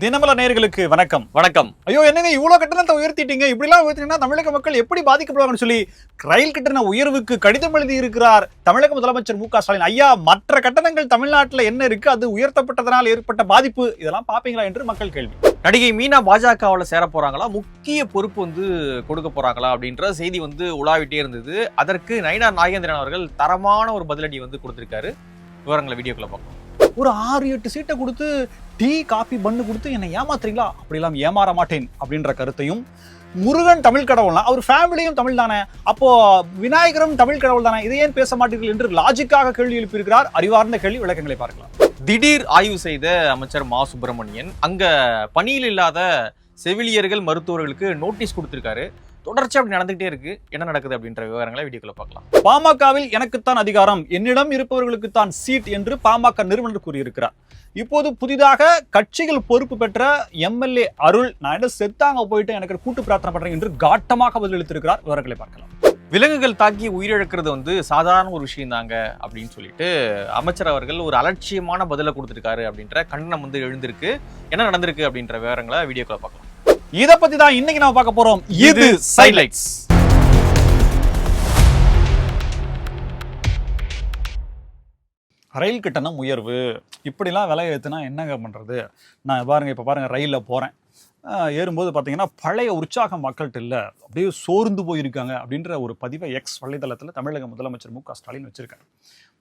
தினமல நேயர்களுக்கு வணக்கம். வணக்கம். ஐயோ என்னங்க இவ்வளவு கட்டணத்தை உயர்த்திட்டீங்க? இப்படிலாம் உயர்த்தினா தமிழக மக்கள் எப்படி பாதிக்கப்படுவாங்கன்னு சொல்லி ரயில் கட்டண உயர்வுக்கு கடிதம் எழுதி இருக்கிறார் தமிழக முதலமைச்சர் மு க ஸ்டாலின். ஐயா மற்ற கட்டணங்கள் தமிழ்நாட்டுல என்ன இருக்கு? அது உயர்த்தப்பட்டதனால் ஏற்பட்ட பாதிப்பு. இதெல்லாம் பாப்பீங்களா என்று மக்கள் கேள்வி. நடிகை மீனா பாஜகவில் சேர போறாங்களா? முக்கிய பொறுப்பு வந்து கொடுக்க போறாங்களா? அப்படின்ற செய்தி வந்து உலாவிட்டே இருந்தது. அதற்கு நயினார் நாகேந்திரன் அவர்கள் தரமான ஒரு பதிலடி வந்து கொடுத்திருக்காரு. விவரங்களை வீடியோக்குள்ள பார்க்கலாம் ஒரு ஆறு எட்டு சீட்டை கொடுத்து டீ காபி பண்ணு கொடுத்து என்னை ஏமாத்துறீங்களா? அப்படிலாம் ஏமாற மாட்டேன் அப்படின்ற கருத்தையும் முருகன் தமிழ் கடவுள்னா அவர் ஃபேமிலியும் தமிழ் தானே. அப்போ விநாயகரும் தமிழ் கடவுள் தானே. இதை ஏன் பேச மாட்டீர்கள் என்று லாஜிக்காக கேள்வி எழுப்பியிருக்கிறார். அறிவார்ந்த கேள்வி விளக்கங்களை பார்க்கலாம். திடீர் ஆய்வு செய்த அமைச்சர் மா. சுப்பிரமணியன் அங்க பணியில் இல்லாத செவிலியர்கள் மருத்துவர்களுக்கு நோட்டீஸ் கொடுத்திருக்காரு. தொடர்ச்சி அப்படி நடந்துகிட்டே இருக்கு. என்ன நடக்குது அப்படின்ற விவரங்களை வீடியோக்குள்ள பார்க்கலாம். பாமகவில் எனக்குத்தான் அதிகாரம் என்னிடம் இருப்பவர்களுக்குத்தான் சீட் என்று பாமக நிறுவனர் கூறியிருக்கிறார். இப்போது புதிதாக கட்சிகள் பொறுப்பு பெற்ற எம்எல்ஏ அருள் நான் என்ன செத்தாங்க போயிட்டு எனக்கு கூட்டு பிரார்த்தனை பண்றேன் என்று காட்டமாக பதிலளித்திருக்கிறார். விவரங்களை பார்க்கலாம். விலங்குகள் தாக்கி உயிரிழக்கிறது வந்து சாதாரண ஒரு விஷயம் தாங்க அப்படின்னு சொல்லிட்டு அமைச்சர் அவர்கள் ஒரு அலட்சியமான பதிலை கொடுத்துருக்காரு அப்படின்ற கண்டனம் வந்து எழுந்திருக்கு. என்ன நடந்திருக்கு அப்படின்ற விவரங்களை வீடியோக்குள்ள பார்க்கலாம். இத பத்தி தான் இன்னைக்கு நம்ம பார்க்க போறோம். இது சைலைட்ஸ் ரயில் கட்டணம் உயர்வு. இப்படிலாம் விலை ஏற்றுனா என்னங்க பண்ணுறது நான் பாருங்க இப்போ பாருங்க ரயிலில் போகிறேன் ஏறும்போது பார்த்தீங்கன்னா பழைய உற்சாகம் மக்கள்கிட்ட இல்லை. அப்படியே சோர்ந்து போயிருக்காங்க அப்படின்ற ஒரு பதிவை எக்ஸ் வலைதளத்தில் தமிழக முதலமைச்சர் மு க ஸ்டாலின் வச்சிருக்காரு.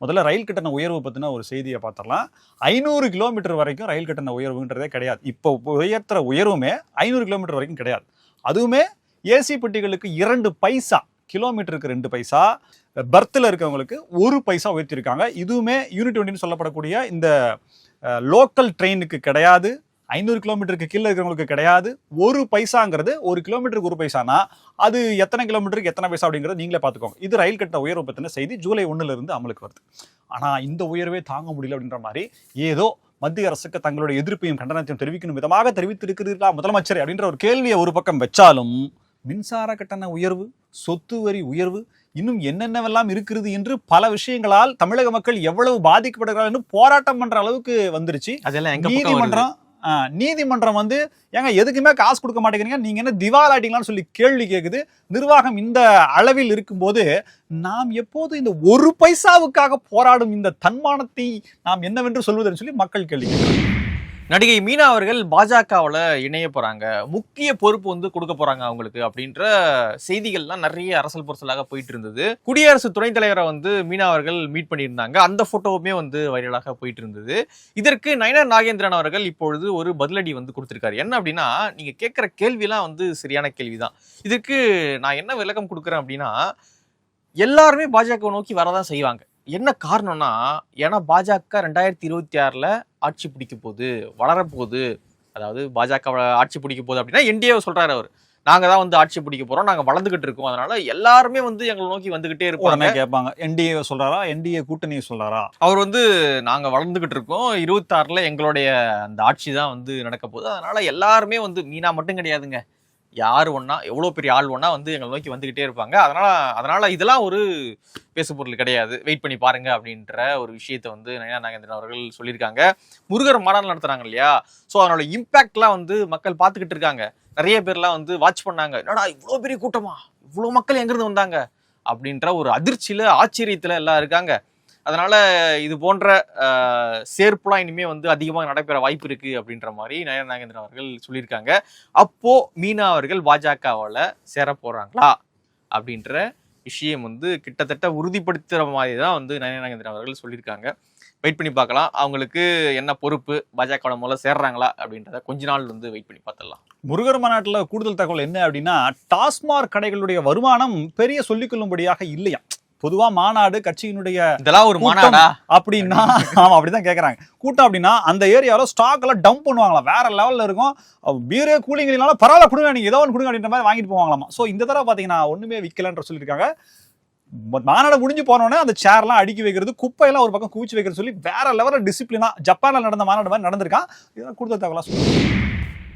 முதல்ல ரயில் கட்டண உயர்வு பற்றின ஒரு செய்தியை பார்த்துடலாம். ஐநூறு கிலோமீட்டர் வரைக்கும் ரயில் கட்டண உயர்வுன்றதே கிடையாது. இப்போ உயர்த்துற உயர்வுமே ஐநூறு கிலோமீட்டர் வரைக்கும் கிடையாது. அதுவுமே ஏசி பெட்டிகளுக்கு இரண்டு பைசா கிலோமீட்டருக்கு ரெண்டு பைசா பர்த்தில் இருக்கவங்களுக்கு ஒரு பைசா உயர்த்தியிருக்காங்க இதுவுமே யூனிட் ஒன்றின்னு சொல்லப்படக்கூடிய இந்த லோக்கல் ட்ரெயினுக்கு கிடையாது. ஐநூறு கிலோமீட்டருக்கு கீழே இருக்கிறவங்களுக்கு கிடையாது. ஒரு பைசாங்கிறது ஒரு கிலோமீட்டருக்கு ஒரு பைசானா அது எத்தனை கிலோமீட்டருக்கு எத்தனை பைசா அப்படிங்கிறது நீங்களே பார்த்துக்கோங்க. இது ரயில் கட்டண உயர்வு பற்றின செய்தி ஜூலை ஒண்ணுல இருந்து அமலுக்கு வருது. ஆனால் இந்த உயர்வே தாங்க முடியல அப்படின்ற மாதிரி ஏதோ மத்திய அரசுக்கு தங்களுடைய எதிர்ப்பையும் கண்டனத்தையும் தெரிவிக்கணும் விதமாக தெரிவித்திருக்கிறீர்களா முதலமைச்சர் அப்படின்ற ஒரு கேள்வியை ஒரு பக்கம் வச்சாலும் மின்சார கட்டண உயர்வு சொத்து வரி உயர்வு இன்னும் என்னென்னவெல்லாம் இருக்கிறது என்று பல விஷயங்களால் தமிழக மக்கள் எவ்வளவு பாதிக்கப்படுகிறார்கள் என்று போராட்டம் பண்ற அளவுக்கு வந்துருச்சு. அதெல்லாம்? நீதிமன்றம் நீதிமன்றம் வந்து ஏங்க எதுக்குமே காசு கொடுக்க மாட்டேங்கிறீங்க. நீங்க என்ன திவாலாட்டிங்களான்னு சொல்லி கேள்வி கேட்குது நிர்வாகம் இந்த அளவில் இருக்கும்போது நாம் எப்போது இந்த ஒரு பைசாவுக்காக போராடும் இந்த தன்மானத்தை நாம் என்னவென்று சொல்வதென்று சொல்லி மக்கள் கேள்வி நடிகை மீனா அவர்கள் பாஜகவில் இணைய போகிறாங்க முக்கிய பொறுப்பு வந்து கொடுக்க போகிறாங்க அவங்களுக்கு அப்படின்ற செய்திகள்லாம் நிறைய அரசல் பொருசலாக போயிட்டு இருந்தது. குடியரசு துணைத் தலைவரை வந்து மீனா அவர்கள் மீட் பண்ணியிருந்தாங்க. அந்த ஃபோட்டோவுமே வந்து வைரலாக போயிட்டு இருந்தது. இதற்கு நயனார் நாகேந்திரன் அவர்கள் இப்பொழுது ஒரு பதிலடி வந்து கொடுத்துருக்காரு. என்ன அப்படின்னா நீங்கள் கேட்குற கேள்விலாம் வந்து சரியான கேள்விதான். இதுக்கு நான் என்ன விளக்கம் கொடுக்குறேன் அப்படின்னா எல்லாருமே பாஜக நோக்கி வரதான் செய்வாங்க. என்ன காரணம்னா ஏன்னா பாஜக ரெண்டாயிரத்தி இருபத்தி ஆறில் ஆட்சி பிடிக்க போகுது வளரப்போகுது அதாவது பாஜக ஆட்சி பிடிக்க போகுது அப்படின்னா என்டிஏ சொல்றாரு அவர். நாங்க தான் வந்து ஆட்சி பிடிக்க போறோம் நாங்க வளர்ந்துகிட்டு இருக்கோம். அதனால எல்லாருமே வந்து எங்களை நோக்கி வந்துகிட்டே இருப்பாங்க. கேட்பாங்க என்டிஏ சொல்றாரா? என்டிஏ கூட்டணி சொல்றாரா? அவர் வந்து நாங்க வளர்ந்துகிட்டு இருக்கோம். இருபத்தாறுல எங்களுடைய அந்த ஆட்சி தான் வந்து நடக்க போகுது. அதனால எல்லாருமே வந்து மீனா மட்டும் கிடையாதுங்க. யார் ஒன்றா எவ்வளோ பெரிய ஆள் ஒன்றா வந்து எங்களை நோக்கி வந்துக்கிட்டே இருப்பாங்க. அதனால் அதனால் இதெல்லாம் ஒரு பேசு பொருள் கிடையாது. வெயிட் பண்ணி பாருங்கள் அப்படின்ற ஒரு விஷயத்தை வந்து நயனா நாகேந்திரன் அவர்கள் சொல்லியிருக்காங்க. முருகர் மாநாடு நடத்துகிறாங்க இல்லையா? ஸோ அதனோட இம்பேக்ட்லாம் வந்து மக்கள் பார்த்துக்கிட்டு இருக்காங்க. நிறைய பேர்லாம் வந்து வாட்ச் பண்ணாங்க. என்னடா இவ்வளோ பெரிய கூட்டமா? இவ்வளோ மக்கள் எங்கேருந்து வந்தாங்க? அப்படின்ற ஒரு அதிர்ச்சியில் ஆச்சரியத்தில் எல்லாம் இருக்காங்க. அதனால இது போன்ற சேர்ப்புலாம் இனிமே வந்து அதிகமாக நடைபெற வாய்ப்பு இருக்கு அப்படின்ற மாதிரி நயன நாகேந்திரன் அவர்கள் சொல்லியிருக்காங்க. அப்போ மீனா அவர்கள் பாஜகவால் சேர போறாங்களா அப்படின்ற விஷயம் வந்து கிட்டத்தட்ட உறுதிப்படுத்துகிற மாதிரி தான் வந்து நயன நாகேந்திரன் அவர்கள் சொல்லியிருக்காங்க. வெயிட் பண்ணி பார்க்கலாம். அவங்களுக்கு என்ன பொறுப்பு? பாஜக முதல்ல சேர்றாங்களா அப்படின்றத கொஞ்ச நாள் வந்து வெயிட் பண்ணி பார்த்துடலாம். முருகர் மாநாட்டில் கூடுதல் தகவல் என்ன அப்படின்னா டாஸ்மாக் கடைகளுடைய வருமானம் பெரிய சொல்லிக்கொள்ளும்படியாக இல்லையா பொதுவா மாநாடு கட்சியினுடைய இதெல்லாம் ஒரு மாநாடா? அப்படின்னா ஆமா அப்படிதான் கேக்குறாங்க. கூட்டம் அப்படின்னா அந்த ஏரியாவில் ஸ்டாக் எல்லாம் டம்ப் பண்ணுவாங்களாம். வேற லெவல்ல இருக்கும். பீரே கூலிங்னால பரவாயில்ல கொடுங்க நீங்க ஏதோ ஒன்று கொடுங்க அப்படின்ற மாதிரி வாங்கிட்டு போவாங்களாமா. ஸோ இந்த தடவை பாத்தீங்கன்னா ஒண்ணுமே விற்கலன்ற சொல்லியிருக்காங்க. மாநாடு முடிஞ்சு போனோடனே அந்த சேர்லாம் அடுக்கி வைக்கிறது குப்பையெல்லாம் ஒரு பக்கம் குவிச்சு வைக்கிறது சொல்லி வேற லெவலில் டிசிப்ளினா ஜப்பான்ல நடந்த மாநாடு மாதிரி நடந்திருக்கான். இதெல்லாம் கொடுத்த தகவலா சொல்லுங்க.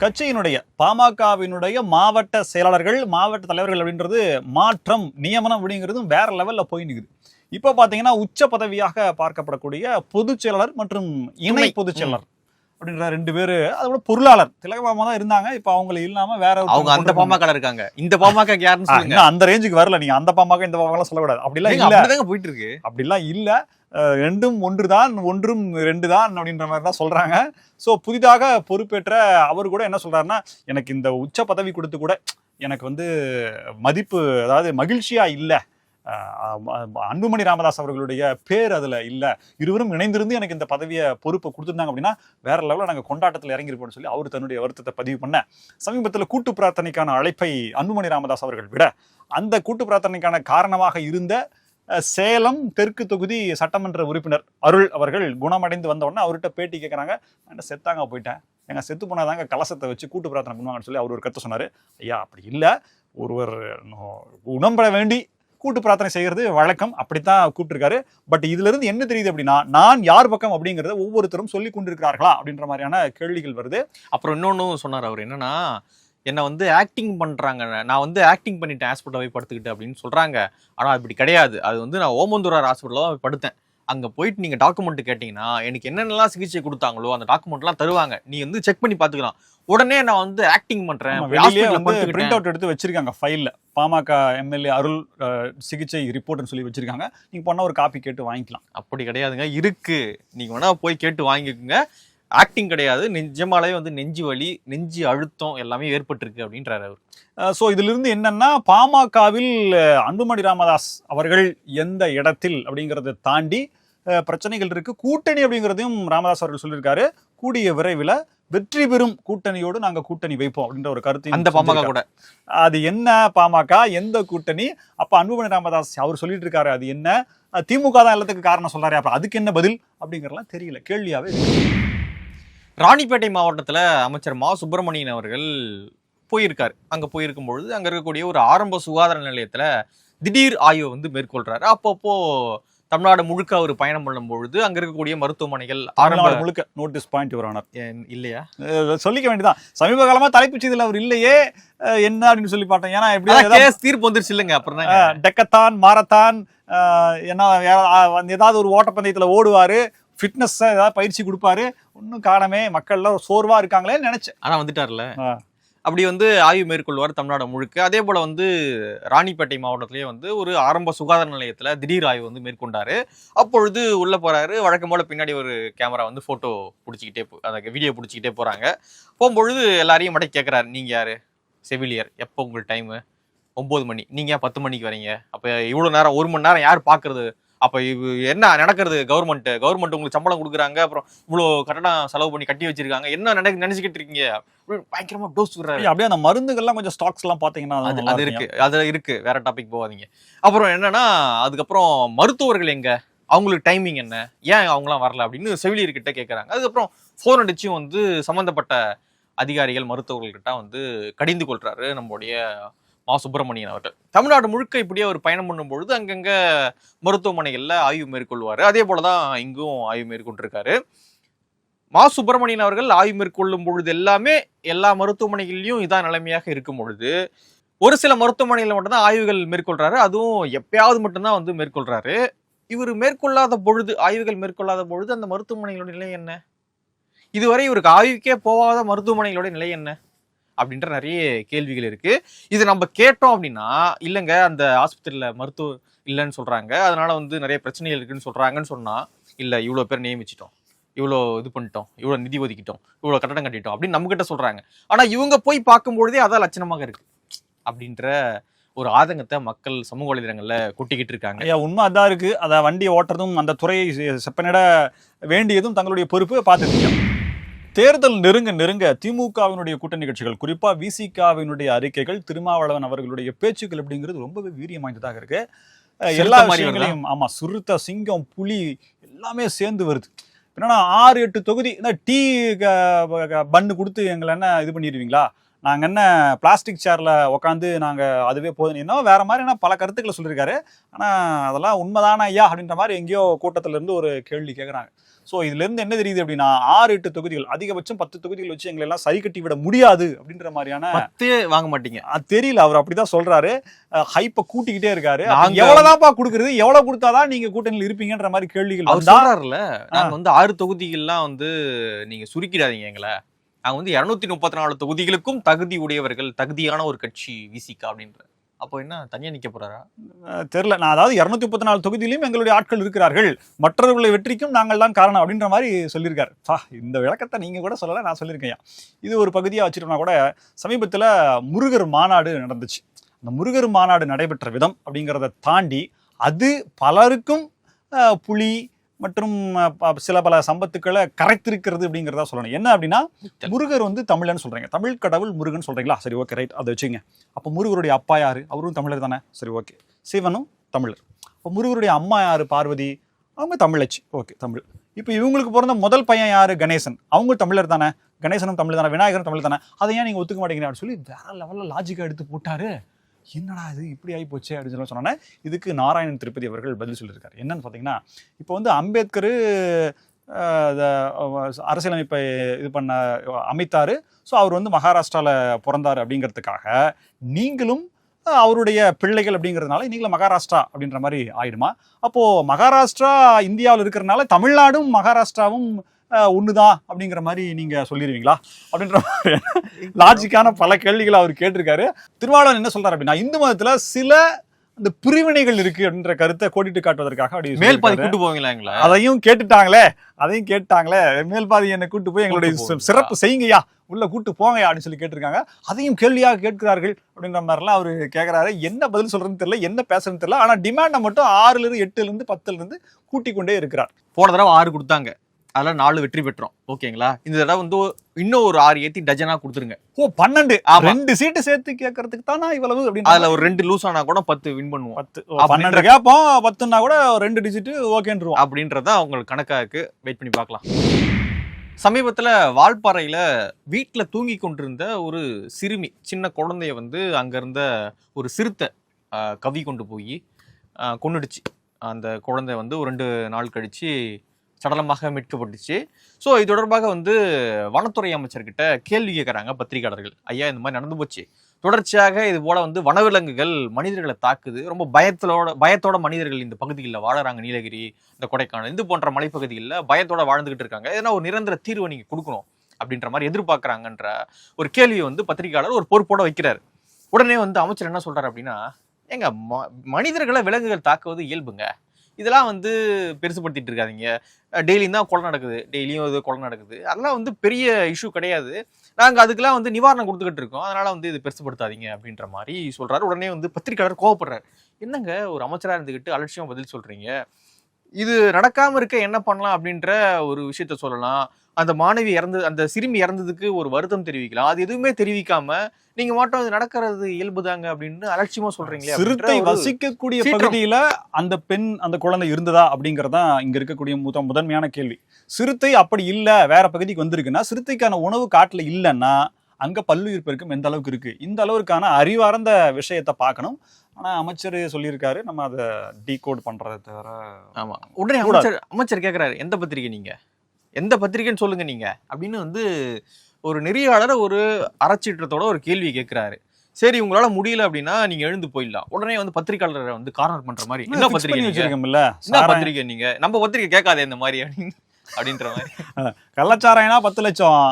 கட்சியினுடைய பாமகவினுடைய மாவட்ட செயலாளர்கள் மாவட்ட தலைவர்கள் அப்படின்றது மாற்றம் நியமனம் அப்படிங்கிறதும் வேற லெவல்ல போய் நிக்குது இப்போ பாத்தீங்கன்னா உச்ச பதவியாக பார்க்கப்படக்கூடிய பொதுச் செயலாளர் மற்றும் இணை. பொதுச் செயலாளர் அப்படின்ற ரெண்டு பேரு அதோட பொருளாளர் திலகபாமா தான் இருந்தாங்க. இப்போ அவங்க இல்லாம வேற அவங்க அந்த. பாமக இருக்காங்க. இந்த பாமக யாருன்னு அந்த ரேஞ்சுக்கு வரல. நீங்க அந்த பாமக இந்த பாமக சொல்லக்கூடாது. அப்படிலாம் இல்ல. போயிட்டு இருக்கு. அப்படிலாம் இல்ல. ரெண்டும் ஒன்று தான் ஒன்றும் ரெண்டு தான் அப்படின்ற மாதிரி தான் சொல்கிறாங்க ஸோ புதிதாக பொறுப்பேற்ற அவர் கூட என்ன சொல்கிறாருன்னா எனக்கு இந்த உச்ச பதவி கொடுத்து கூட எனக்கு வந்து மதிப்பு அதாவது மகிழ்ச்சியாக இல்லை. அன்புமணி ராமதாஸ் அவர்களுடைய பேர் அதில் இல்லை. இருவரும் இணைந்திருந்து எனக்கு இந்த பதவியை பொறுப்பை கொடுத்துருந்தாங்க அப்படின்னா வேற லெவலில் நாங்கள் கொண்டாட்டத்தில் இறங்கியிருப்போம்னு சொல்லி அவர் தன்னுடைய வருத்தத்தை பதிவு பண்ண. சமீபத்தில் கூட்டு பிரார்த்தனைக்கான அழைப்பை அன்புமணி ராமதாஸ் அவர்கள் விட அந்த கூட்டு பிரார்த்தனைக்கான காரணமாக இருந்த சேலம் தெற்கு தொகுதி சட்டமன்ற உறுப்பினர் அருள் அவர்கள் குணமடைந்து வந்த உடனே அவர்கிட்ட பேட்டி கேட்குறாங்க செத்தாங்க போயிட்டேன். எங்கள் செத்து போனாதாங்க கலசத்தை வச்சு கூட்டு பிரார்த்தனை பண்ணுவாங்கன்னு சொல்லி அவர் ஒரு கற்று சொன்னார். ஐயா அப்படி இல்லை. ஒருவர் நோ- குணம்பட வேண்டி கூட்டு பிரார்த்தனை செய்கிறது வழக்கம். அப்படித்தான் கூப்பிட்டுருக்காரு. பட் இதுலேருந்து என்ன தெரியுது அப்படின்னா நான் யார் பக்கம் அப்படிங்கிறத ஒவ்வொருத்தரும் சொல்லி கொண்டிருக்கிறார்களா அப்படின்ற மாதிரியான கேள்விகள் வருது. அப்புறம் இன்னொன்று சொன்னார் அவர் என்னன்னா என்னை வந்து ஆக்டிங் பண்றாங்க. நான் வந்து ஆக்டிங் பண்ணிட்டேன் ஹாஸ்பிட்டல் போய் படுத்துக்கிட்டு அப்படின்னு சொல்றாங்க. ஆனா அப்படி கிடையாது. அது வந்து நான் ஓமந்தூரார் ஹாஸ்பிட்டல் தான் போய் படுத்தேன். அங்க போயிட்டு நீங்க டாக்குமெண்ட் கேட்டீங்கன்னா எனக்கு என்னென்னலாம் சிகிச்சை கொடுத்தாங்களோ அந்த டாக்குமெண்ட்லாம் தருவாங்க. நீ வந்து செக் பண்ணி பாத்துக்கலாம் உடனே நான் வந்து ஆக்டிங் போய் வெளியிலே வந்து படுத்துக்கிட்டேன். பிரிண்ட் அவுட் எடுத்து வச்சிருக்காங்க ஃபைல்ல பாமக எம்எல்ஏ அருள் சிகிச்சை ரிப்போர்ட்னு சொல்லி வச்சிருக்காங்க. நீங்க பண்ண ஒரு காப்பி கேட்டு வாங்கிக்கலாம். அப்படி கிடையாதுங்க. இருக்கு. நீங்க வேணா போய் கேட்டு வாங்கிக்கோங்க. ஆக்டிங் கிடையாது. நிஜமாலே வந்து நெஞ்சு வலி நெஞ்சு அழுத்தம் எல்லாமே ஏற்பட்டிருக்கு அப்படின்றாரு அவர். ஸோ இதிலிருந்து என்னன்னா பாமகவில் அன்புமணி ராமதாஸ் அவர்கள் எந்த இடத்தில் அப்படிங்கறதை தாண்டி பிரச்சனைகள் இருக்கு. கூட்டணி அப்படிங்கிறதையும் ராமதாஸ் அவர்கள் சொல்லியிருக்காரு. கூடிய விரைவில் வெற்றி பெறும் கூட்டணியோடு நாங்க கூட்டணி வைப்போம் அப்படின்ற ஒரு கருத்து அந்த பாமக கூட. அது என்ன பாமக? எந்த கூட்டணி? அப்ப அன்புமணி ராமதாஸ் அவர் சொல்லிட்டு இருக்காரு அது என்ன? திமுக தான் எல்லாத்துக்கு காரணம் சொல்றாரு அப்ப அதுக்கு என்ன பதில் அப்படிங்கறதெல்லாம் தெரியல. கேள்வியாவே. ராணிப்பேட்டை மாவட்டத்துல அமைச்சர் மா. சுப்பிரமணியன் அவர்கள் போயிருக்காரு. அங்க போயிருக்கும் பொழுது அங்க இருக்கக்கூடிய ஒரு ஆரம்ப சுகாதார நிலையத்துல திடீர் ஆய்வு வந்து மேற்கொள்றாரு. அப்பப்போ தமிழ்நாடு முழுக்க அவர் பயணம் பண்ணும் பொழுது அங்க இருக்கக்கூடிய மருத்துவமனைகள் ஆரம்ப முழுக்க நோட்டீஸ் பாயிண்ட் வரானார் இல்லையா? சொல்லிக்க வேண்டியதான் சமீப காலமா தலைப்புச் செய்தியில் அவர் இல்லையே என்ன அப்படின்னு சொல்லி பார்த்தேன். ஏன்னா எப்படி தீர்ப்பு வந்துருச்சு இல்லைங்க அப்புறம் டெக்கத்தான் மாரத்தான் என்ன ஏதாவது ஒரு ஓட்டப்பந்தயத்துல ஓடுவாரு. ஃபிட்னஸ் ஏதாவது பயிற்சி கொடுப்பாரு. ஒன்றும் காணமே மக்கள்லாம் சோர்வா இருக்காங்களேன்னு நினைச்சேன். ஆனா வந்துட்டார்ல. அப்படி வந்து ஆய்வு மேற்கொள்வார் தமிழ்நாடு முழுக்க. அதே போல வந்து ராணிப்பேட்டை மாவட்டத்திலேயே வந்து ஒரு ஆரம்ப சுகாதார நிலையத்துல திடீர் ஆய்வு வந்து மேற்கொண்டாரு. அப்பொழுது உள்ள போறாரு. வழக்கம் போல பின்னாடி ஒரு கேமரா வந்து போட்டோ பிடிச்சிக்கிட்டே போ- அந்த வீடியோ பிடிச்சிக்கிட்டே போறாங்க. போகும்பொழுது எல்லாரையும் மட்டும் கேட்கறாரு நீங்க யாரு? செவிலியர். எப்போ உங்களுக்கு டைமு ஒன்பது மணி. நீங்க ஏன் பத்து மணிக்கு வரீங்க? அப்ப இவ்வளவு நேரம் ஒரு மணி நேரம் யார் பாக்குறது? அப்ப இது என்ன நடக்கிறது? கவர்மெண்ட் கவர்மெண்ட் உங்களுக்கு சம்பளம் கொடுக்குறாங்க அப்புறம் இவ்வளோ கட்டணம் செலவு பண்ணி கட்டி வச்சிருக்காங்க. என்ன நினை நினைச்சுக்கிட்டு இருக்கீங்க? பயங்கரமா டோஸ் விடுறாரு. அப்படியே அந்த மருந்துகள்லாம் கொஞ்சம் ஸ்டாக்ஸ் எல்லாம் பாத்தீங்கன்னா அது அது. இருக்கு. அது இருக்கு. வேற டாபிக் போகாதீங்க. அப்புறம் என்னன்னா அதுக்கப்புறம் மருத்துவர்கள் எங்க? அவங்களுக்கு டைமிங் என்ன? ஏன் அவங்களாம் வரல? அப்படின்னு செவிலியர்கிட்ட கேட்கறாங்க அதுக்கப்புறம் ஃபோன் அடிச்சும் வந்து சம்பந்தப்பட்ட அதிகாரிகள் மருத்துவர்கள்கிட்ட வந்து கடிந்து கொள்றாரு நம்முடைய மா சுப்பிரமணியன் அவர்கள். தமிழ்நாடு முழுக்க இப்படியே ஒரு பயணம் பண்ணும் பொழுது மருத்துவமனைகளில் ஆய்வு மேற்கொள்வார். அதே போலதான் இங்கும் ஆய்வு மேற்கொண்டிருக்காரு. மா சுப்பிரமணியன் அவர்கள் ஆய்வு மேற்கொள்ளும் பொழுது எல்லாமே எல்லா மருத்துவமனைகளிலும் இதான் நிலைமையாக இருக்கும் பொழுது ஒரு சில மருத்துவமனைகளில் மட்டும்தான் ஆய்வுகள் மேற்கொள்றாரு. அதுவும் எப்பயாவது மட்டும்தான் வந்து மேற்கொள்றாரு. இவர் மேற்கொள்ளாத பொழுது ஆய்வுகள் மேற்கொள்ளாத பொழுது அந்த மருத்துவமனைகளோட நிலை என்ன? இதுவரை இவருக்கு ஆய்வுக்கே போகாத மருத்துவமனைகளோட நிலை என்ன? அப்படின்ற நிறைய கேள்விகள் இருக்கு. இது நம்ம கேட்டோம் அப்படின்னா இல்லைங்க அந்த ஆஸ்பத்திரியில் மருத்துவ இல்லைன்னு சொல்றாங்க. அதனால வந்து நிறைய பிரச்சனைகள் இருக்குன்னு சொல்றாங்கன்னு சொன்னா இல்லை இவ்வளோ பேர் நியமிச்சிட்டோம். இவ்வளோ இது பண்ணிட்டோம். இவ்வளோ நிதி ஒதுக்கிட்டோம். இவ்வளோ கட்டடம் கட்டிட்டோம் அப்படின்னு நம்ம சொல்றாங்க. ஆனா இவங்க போய் பார்க்கும் பொழுதே அதான் லட்சணமாக இருக்கு. அப்படின்ற ஒரு ஆதங்கத்தை மக்கள் சமூக வலைதளங்களில் கொட்டிக்கிட்டு இருக்காங்க. ஐயா உண்மை அதான் இருக்கு. அதை வண்டியை ஓட்டுறதும் அந்த துறையை செப்பனிட வேண்டியதும் தங்களுடைய பொறுப்பு பார்த்துருக்கீங்க தேர்தல் நெருங்க நெருங்க திமுகவினுடைய கூட்டணி கட்சிகள் குறிப்பா விசிகாவினுடைய அறிக்கைகள் திருமாவளவன் அவர்களுடைய பேச்சுக்கள் அப்படிங்கிறது ரொம்பவே வீரியம் வாய்ந்ததாக இருக்கு. எல்லா? விஷயங்களையும் ஆமா சிறுத்தை சிங்கம் புலி எல்லாமே சேர்ந்து வருது. என்னன்னா ஆறு எட்டு தொகுதி இந்த டீ பண்ணு கொடுத்து எங்களை என்ன இது பண்ணிடுவீங்களா? நாங்க என்ன பிளாஸ்டிக் சேர்ல உட்காந்து நாங்க அதுவே போதும். இன்னும் வேற மாதிரி என்ன பல கருத்துக்களை சொல்லியிருக்காரு ஆனா அதெல்லாம் உண்மைதானா ஐயா அப்படின்ற மாதிரி எங்கேயோ கூட்டத்துல இருந்து ஒரு கேள்வி கேட்குறாங்க ஸோ இதுல இருந்து என்ன தெரியுது அப்படின்னா ஆறு எட்டு தொகுதிகள் அதிகபட்சம் பத்து தொகுதிகள் வச்சு எங்களை எல்லாம் சரி கட்டி விட முடியாது அப்படின்ற மாதிரியான பத்தே வாங்க மாட்டீங்க. அது தெரியல. அவர் அப்படிதான் சொல்றாரு. ஹைப்ப கூட்டிக்கிட்டே இருக்காரு. அப்ப நாங்க- எவ்வளவுதான்ப்பா கொடுக்குறது? எவ்வளவு கொடுத்தாதான் நீங்க கூட்டணியில் இருப்பீங்கன்ற மாதிரி கேள்விகள் அவர் வந்தா சொல்றாருல்ல நாங்க வந்து ஆறு தொகுதிகள்லாம் வந்து நீங்க சுருக்கிடாதீங்க எங்களை. நாங்க வந்து இருநூத்தி முப்பத்தி நாலு தொகுதிகளுக்கும் தகுதி உடையவர்கள் தகுதியான ஒரு கட்சி விசிகா அப்படின்ற. அப்போ என்ன தனியாக நிற்க போறாரா? தெரில நான் அதாவது இரநூத்தி முப்பத்தி நாலு தொகுதியிலையும் எங்களுடைய ஆட்கள் இருக்கிறார்கள். மற்றவர்களை வெற்றிக்கும் நாங்கள் தான் காரணம் அப்படின்ற மாதிரி சொல்லியிருக்காரு. பா இந்த விளக்கத்தை நீங்கள் கூட சொல்லலை நான் சொல்லியிருக்கேன். இது ஒரு பகுதியாக வச்சுட்டோம்னா கூட சமீபத்தில் முருகர் மாநாடு நடந்துச்சு. அந்த முருகர் மாநாடு நடைபெற்ற விதம் அப்படிங்கிறத தாண்டி அது பலருக்கும் புலி மற்றும் சில பல சம்பத்துக்களை கரைத்திருக்கிறது அப்படிங்கிறதா சொல்லணும். என்ன அப்படின்னா முருகர் வந்து தமிழன்னு சொல்றீங்க. தமிழ் கடவுள் முருகன் சொல்றீங்களா? சரி ஓகே ரைட் அதை வச்சுங்க. அப்போ முருகருடைய அப்பா யாரு? அவரும் தமிழர் தானே? சரி ஓகே சிவனும் தமிழர். இப்போ முருகருடைய அம்மா யாரு? பார்வதி. அவங்க தமிழச்சி. ஓகே தமிழ். இப்போ இவங்களுக்கு பிறந்த முதல் பையன் யாரு? கணேசன். அவங்க தமிழர் தானே. கணேசனும் தமிழ் தானே. விநாயகரும் தமிழ் தானே. அதை ஏன் நீங்க ஒத்துக்க மாட்டேங்கிறீங்க அப்படின்னு சொல்லி வேற லெவலில் லாஜிக்காக எடுத்து போட்டாரு. என்னடா இது இப்படி ஆகி போச்சு அப்படின்னு சொல்லி சொன்னோன்னே இதுக்கு நாராயணன் திருப்பதி அவர்கள் பதில் சொல்லியிருக்காரு. என்னன்னு பார்த்தீங்கன்னா இப்போ வந்து அம்பேத்கர் அரசியலமைப்பை இது பண்ண அமைத்தார். ஸோ அவர் வந்து மகாராஷ்டிராவில் பிறந்தார் அப்படிங்கிறதுக்காக நீங்களும் அவருடைய பிள்ளைகள் அப்படிங்கிறதுனால நீங்களும் மகாராஷ்டிரா அப்படின்ற மாதிரி ஆயிடுமா? அப்போது மகாராஷ்டிரா இந்தியாவில் இருக்கிறனால தமிழ்நாடும் மகாராஷ்டிராவும் ஒண்ணுதான் அப்படிங்கிற மாதிரி நீங்க சொல்லிடுவீங்களா அப்படின்ற லாஜிக்கான பல கேள்விகளை அவர் கேட்டிருக்காரு. திருவாளன் என்ன சொல்றாரு அப்படின்னா இந்து மதத்துல சில இந்த பிரிவினைகள் இருக்கு அப்படின்ற கருத்தை கோடிட்டு காட்டுவதற்காக அப்படி மேல் பாதி. கூட்டு போவீங்களா அதையும் கேட்டுட்டாங்களே அதையும் கேட்டாங்களே மேல் பாதி என்னை கூட்டு போய் எங்களுடைய கூட்டு போங்க. சிறப்பு செய்யுங்கய்யா உள்ள கூட்டு போங்கய்யா அப்படின்னு சொல்லி கேட்டிருக்காங்க. அதையும் கேள்வியாக கேட்கிறார்கள் அப்படின்ற மாதிரிலாம் அவர் கேட்கறாரு என்ன பதில் சொல்றதுன்னு தெரியல என்ன பேசுறதுன்னு தெரியல. ஆனா டிமாண்டை மட்டும் ஆறுல இருந்து எட்டுல இருந்து பத்துல இருந்து கூட்டிக் கொண்டே இருக்கிறார். போன தடவை ஆறு கொடுத்தாங்க. அதுல நாலு வெற்றி பெற்றோம். ஓகேங்களா? இந்த தடவை வந்து இன்னும் ஒரு ஆறு ஏத்தி டஜனா கொடுத்துருங்க. ஓ பன்னெண்டு. ரெண்டு சீட்டு சேர்த்து கேட்கறதுக்கு தானா இவ்வளவு அப்படின்னு? அதுல ஒரு ரெண்டு லூஸ் ஆனா கூட பத்து வின் பண்ணுவோம். பத்து. பன்னெண்டு கேட்போம் பத்துன்னா கூட ரெண்டு டிஜிட் ஓகேன்றுவோம். அப்படின்றத அவங்களுக்கு கணக்கா இருக்கு. வெயிட் பண்ணி பார்க்கலாம். சமீபத்துல வால்பாறையில வீட்டுல தூங்கி கொண்டிருந்த ஒரு சிறுமி சின்ன குழந்தைய வந்து அங்க இருந்த ஒரு சிறுத்தை கவி கொண்டு போய் கொன்னுடுச்சு. அந்த குழந்தை வந்து ஒரு ரெண்டு நாள் கழிச்சு சடலமாக மீட்கப்பட்டுச்சு. ஸோ இது தொடர்பாக வந்து வனத்துறை அமைச்சர்கிட்ட கேள்வி கேட்குறாங்க பத்திரிகையாளர்கள். ஐயா இந்த மாதிரி நடந்து போச்சு. தொடர்ச்சியாக இது போல வந்து வனவிலங்குகள் மனிதர்களை தாக்குது. ரொம்ப பயத்தோட பயத்தோட மனிதர்கள் இந்த பகுதிகளில் வாழறாங்க நீலகிரி இந்த கொடைக்கானல் இது போன்ற மலைப்பகுதிகளில் பயத்தோட வாழ்ந்துகிட்டு இருக்காங்க. எதனா ஒரு நிரந்தர தீர்வை நீங்க கொடுக்கணும் அப்படின்ற மாதிரி எதிர்பார்க்குறாங்கன்ற ஒரு கேள்வியை வந்து பத்திரிகையாளர் ஒரு பொறுப்போட வைக்கிறார். உடனே வந்து அமைச்சர் என்ன சொல்றாரு அப்படின்னா எங்க ம- மனிதர்களை விலங்குகள் தாக்குவது இயல்புங்க. இதெல்லாம் வந்து பெருசுப்படுத்திட்டு இருக்காதீங்க. டெய்லியும் தான் கொலை நடக்குது. டெய்லியும் இது கொலை நடக்குது. அதெல்லாம் வந்து பெரிய இஷ்யூ கிடையாது. நாங்கள் அதுக்கெல்லாம் வந்து நிவாரணம் கொடுத்துக்கிட்டு இருக்கோம். அதனால் வந்து இது பெருசுப்படுத்தாதீங்க அப்படின்ற மாதிரி சொல்கிறாரு உடனே வந்து பத்திரிக்கையாளர் கோவப்படுறாரு. என்னங்க ஒரு அமைச்சராக இருந்துக்கிட்டு அலட்சியம் பதில் சொல்கிறீங்க இது நடக்காமல் இருக்க என்ன பண்ணலாம் அப்படின்ற ஒரு விஷயத்த சொல்லலாம். அந்த மாணவி இறந்து அந்த சிறுமி இறந்ததுக்கு ஒரு வருத்தம் தெரிவிக்கலாம் அது எதுவுமே தெரிவிக்காம நீங்க மட்டும் அது நடக்கிறது இயல்புதாங்க அப்படின்னு அலட்சியமா சொல்றீங்களே சிறுத்தை வசிக்கக்கூடிய. பகுதியில அந்த பெண் அந்த குழந்தை இருந்ததா அப்படிங்கறதா இங்க இருக்கக்கூடிய முத முதன்மையான கேள்வி. சிறுத்தை அப்படி இல்ல வேற பகுதிக்கு வந்திருக்குன்னா சிறுத்தைக்கான உணவு காட்டுல இல்லைன்னா அங்க பல்லுயிர் பெருக்கம் எந்த அளவுக்கு இருக்கு? இந்த அளவுக்கான அறிவார்ந்த விஷயத்தை பார்க்கணும். ஆனா அமைச்சர் சொல்லியிருக்காரு நம்ம அதை டீகோட் பண்றதை தவிர ஆமா. உடனே. அமைச்சர் அமைச்சர் கேக்குறாரு எந்த பத்திரிகை நீங்க? எந்த பத்திரிகைன்னு சொல்லுங்க நீங்க. அப்படின்னு வந்து ஒரு நெறியாளர் ஒரு அறச்சீற்றத்தோட ஒரு கேள்வி கேட்கிறாரு சரி உங்களால முடியல அப்படின்னா நீங்க எழுந்து போயிடலாம். உடனே வந்து பத்திரிகையாளரை வந்து கார்னர் பண்ற மாதிரி. என்ன பத்திரிகை? வச்சிருக்கோம்ல? என்ன. பத்திரிகை நீங்க? நம்ம பத்திரிகை கேட்காதே இந்த மாதிரி அப்படின்னு அப்படின்ற மாதிரி. கள்ளச்சாராயம்னா பத்து லட்சம்.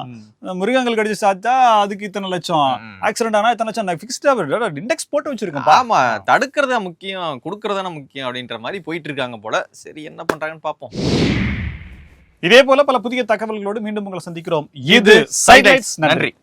மிருகங்கள் கடிச்சு சாத்தா அதுக்கு இத்தனை லட்சம். ஆக்சிடென்ட் ஆனா இத்தனை லட்சம். ஃபிக்ஸ்டா இண்டெக்ஸ் போட்டு வச்சிருக்கேன் ஆமா தடுக்கிறதா முக்கியம் கொடுக்கறதான முக்கியம் அப்படின்ற மாதிரி போயிட்டு இருக்காங்க போல. சரி என்ன பண்றாங்கன்னு பாப்போம் இதே போல பல புதிய தகவல்களோடு மீண்டும் உங்களை சந்திக்கிறோம். இது நன்றி.